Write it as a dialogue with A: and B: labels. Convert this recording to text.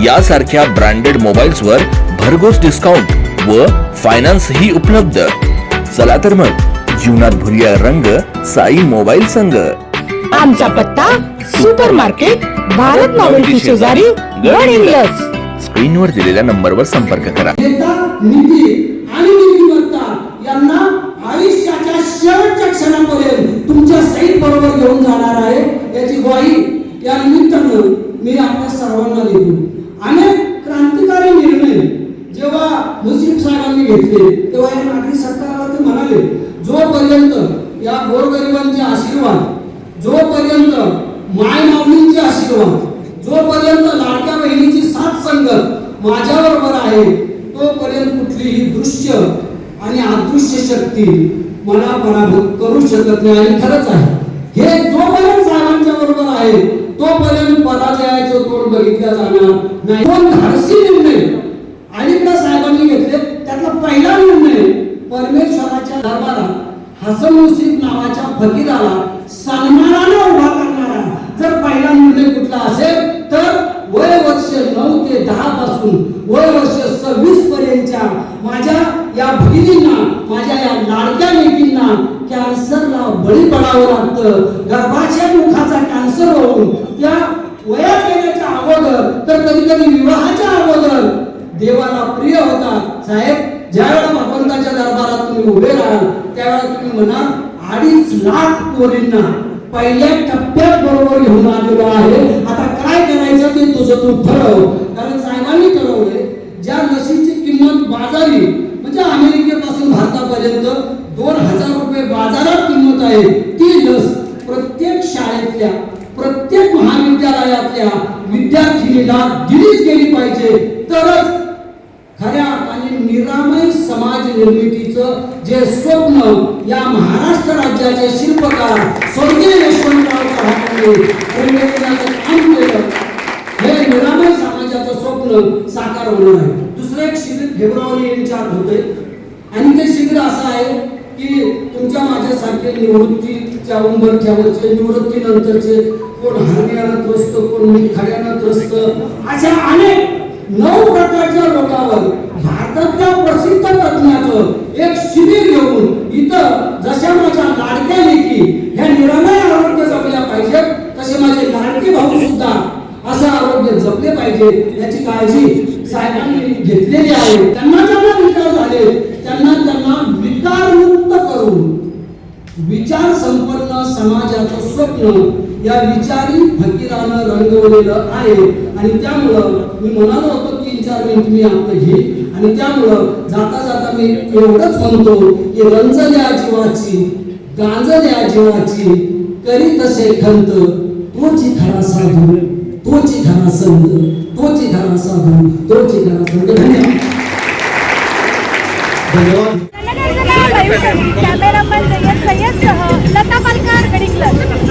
A: यासारख्या branded mobiles वर भरघोस डिस्काउंट व फायनान्स ही उपलब्ध. चला तर मग जीवनात भरूया रंग साई मोबाईल संघ.
B: आमचा पत्ता सुपर मार्केट भारत नॉवेल्टी शेजारी गड हिंग्लज
A: स्क्रीनवर दिलेल्या नंबरवर संपर्क करा.
C: नेता आणि नीतिमत्ता यांना आयुष्याच्या शेवटच्या क्षणापर्यंत तुमच्या बरोबर घेऊन जाणार आहे याची ग्वाही या निमित्तानं सर्वांना देतो. अनेक क्रांतिकारी निर्णय जेव्हा मुस्लिम साहेबांनी घेतले तेव्हा या नागरी सरकारला ते म्हणाले जोपर्यंत या गोरगरिबांचे आशीर्वाद जोपर्यंत माय माऊलींचे आशीर्वाद जोपर्यंत लाडक्या बहिणीची साथ संगत माझ्याबरोबर आहे तोपर्यंत कुठलीही दृश्य आणि अदृश्य शक्ती मला पराभूत करू शकत नाही. आणि खरंच आहे हे जोपर्यंत साहेबांच्या बरोबर आहे तोपर्यंत पराजयाचं तोंड जाणार नाही. दोन धाडसी निर्णय. अनेकदा साहेबांनी घेतले त्यातला पहिला निर्णय परमेश्वराच्या दरबारात हसन मुसीफ नावाच्या फकीराला सन्मानाने उभा करणारा. जर पहिला निर्णय कुठला असेल तर वय वर्ष नऊ ते दहा पासून वय वर्ष सव्वीस पर्यंतच्या माझ्या या भगिनींना माझ्या या लाडक्या लेकींना कॅन्सरला बळी पडावं लागतं. गर्भाशय मुखाचा कॅन्सर होऊन त्या अगोदर. तर कधी कधी विवाहाच्या अगोदर. देवाला प्रिय होतात साहेब ज्या वेळा भगवंताच्या दरबारात तुम्ही उभे राहाल त्यावेळेला तुम्ही म्हणाल अडीच लाख पोरींना पहिल्या टप्प्यात बरोबर घेऊन आलेलो आहे. आता काय करायचं ते तुझं तू ठरव. कारण साहेबांनी ठरवले ज्या लसीची किंमत बाजारी म्हणजे अमेरिकेपासून भारतापर्यंत दोन हजार रुपये बाजारात किंमत आहे. ती लस प्रत्येक शाळेतल्या प्रत्येक महाविद्यालयातल्या विद्यार्थिनीला दिलीच गेली पाहिजे. तरच खऱ्या आणि निरामय समाज निर्मितीचं जे स्वप्न या महाराष्ट्र राज्याचे शिल्पकार स्वर्गीय यशवंतराव चव्हाणांनी हे निरामय समाजाचं स्वप्न साकार होणार आहे. दुसरं एक शिबिर फेब्रुवारी यांच्या होते आणि ते शिबिर असं आहे की तुमच्या माझ्यासारखे त्या उंबरठ्यावरचे निवृत्तीनंतरचे कोण हरण्यानं त्रस्त कोण निखाड्यानं त्रस्त अशा अनेक नऊ प्रकारच्या लोकांवर भारतातल्या प्रसिद्ध तज्ञाचं एक शिबिर घेऊन इथं जशा माझ्या लाडक्या लेखी ह्या निरामय आरोग्य जपल्या पाहिजेत तसे माझे लाडके भाऊ सुद्धा असं आरोग्य जपले पाहिजे याची काळजी साहेबांनी घेतलेली आहे. त्यांना त्यांना त्यांना विकारमुक्त करून विचार संपन्न समाजाचं स्वप्न या विचारी फकीरानं रंगवलेलं आहे. आणि त्यामुळं मी म्हणालो होतो तीन चार मिनिट मी आपलं घे. आणि त्यामुळं जाता जाता मी एवढंच म्हणतो की रंज द्या जीवाची गांज द्या जीवाची करी तसे खंत तोची खरा साधू तोची खरा संत तोची खरा साधू तोची खरा संत. धन्यवाद. धन्यवाद.
D: कॅमेरामन सय्यद सय्यदसह लता पालकर गडिंग्लज